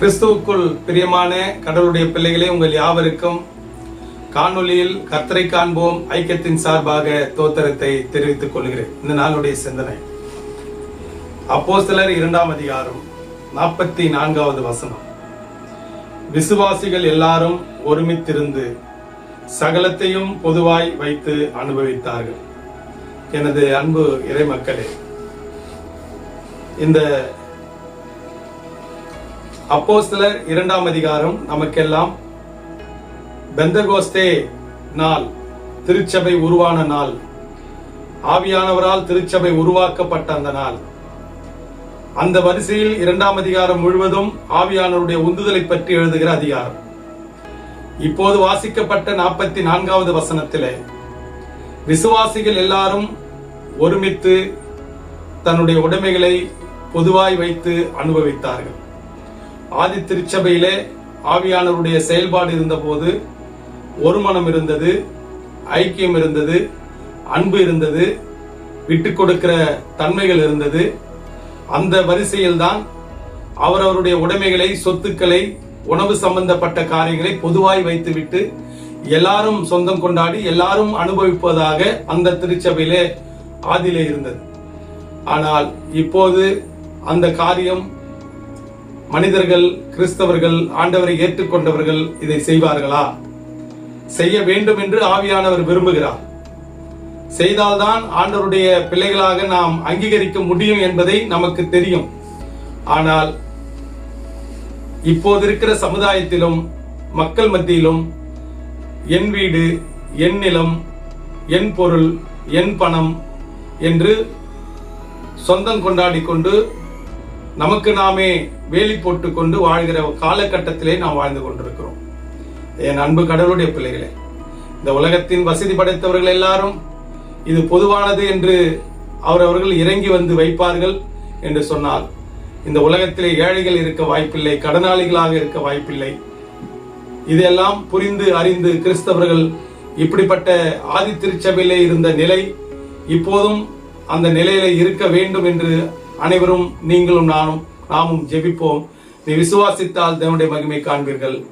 கிறிஸ்துவுக்குள் பிரியமான கடவுளுடைய பிள்ளைகளே உங்கள் யாவருக்கும் காணொளியில் கர்த்தரை காண்போம். ஐக்கியத்தின் சார்பாக தோத்திரத்தை தெரிவித்துக் கொள்கிறேன். இந்த நாளுடைய சிந்தனை. அப்போஸ்தலர் இரண்டாம் அதிகாரம் நாற்பத்தி நான்காவது வசனம். விசுவாசிகள் எல்லாரும் ஒருமித்திருந்து சகலத்தையும் பொதுவாய் வைத்து அனுபவித்தார்கள். எனது அன்பு இறைமக்களே இந்த அப்போஸ்தலர் இரண்டாம் அதிகாரம் நமக்கெல்லாம் பெந்தகோஸ்தே நாள் திருச்சபை உருவான நாள். ஆவியானவரால் திருச்சபை உருவாக்கப்பட்ட அந்த நாள். அந்த வரிசையில் இரண்டாம் அதிகாரம் முழுவதும் ஆவியானவருடைய உந்துதலை பற்றி எழுதுகிற அதிகாரம். இப்போது வாசிக்கப்பட்ட நாற்பத்தி நான்காவது வசனத்திலே விசுவாசிகள் எல்லாரும் ஒருமித்து தன்னுடைய உடைமைகளை பொதுவாய் வைத்து அனுபவித்தார்கள். ஆதி திருச்சபையிலே ஆவியானவருடைய செயல்பாடு இருந்தபோது ஒரு மனம் இருந்தது ஐக்கியம் இருந்தது அன்பு இருந்தது விட்டு கொடுக்கிற தன்மைகள் இருந்தது. அந்த வரிசையில்தான் அவரவருடைய உடைமைகளை சொத்துக்களை உணவு சம்பந்தப்பட்ட காரியங்களை பொதுவாய் வைத்துவிட்டு எல்லாரும் சொந்தம் கொண்டாடி எல்லாரும் அனுபவிப்பதாக அந்த திருச்சபையிலே ஆதிலே இருந்தது. ஆனால் இப்போது அந்த காரியம் மனிதர்கள் கிறிஸ்தவர்கள் ஆண்டவரை ஏற்றுக்கொண்டவர்கள் இதை செய்வார்களா? செய்ய வேண்டும் என்று ஆவியானவர் விரும்புகிறார். செய்தால்தான் ஆண்டவருடைய பிள்ளைகளாக நாம் அங்கீகரிக்க முடியும் என்பதை நமக்கு தெரியும். ஆனால் இப்போது இருக்கிற சமுதாயத்திலும் மக்கள் மத்தியிலும் என் வீடு என் நிலம் என் பொருள் என் பணம் என்று சொந்தம் கொண்டாடி கொண்டு நமக்கு நாமே வேலி போட்டு கொண்டு வாழ்கிற காலகட்டத்திலே நாம் வாழ்ந்து கொண்டிருக்கிறோம். என் அன்பு கடவுளுடைய பிள்ளைகளே இந்த உலகத்தின் வசதி படைத்தவர்கள் எல்லாரும் இது பொதுவானது என்று அவரவர்கள் இறங்கி வந்து வைப்பார்கள் என்று சொன்னால் இந்த உலகத்திலே ஏழைகள் இருக்க வாய்ப்பில்லை கடனாளிகளாக இருக்க வாய்ப்பில்லை. இதெல்லாம் புரிந்து அறிந்து கிறிஸ்தவர்கள் இப்படிப்பட்ட ஆதி திருச்சபையிலே இருந்த நிலை இப்போதும் அந்த நிலையில இருக்க வேண்டும் என்று அனைவரும் நீங்களும் நானும் நாமும் ஜெபிப்போம். நீ விசுவாசித்தால் தேவனுடைய மகிமை காண்பீர்கள்.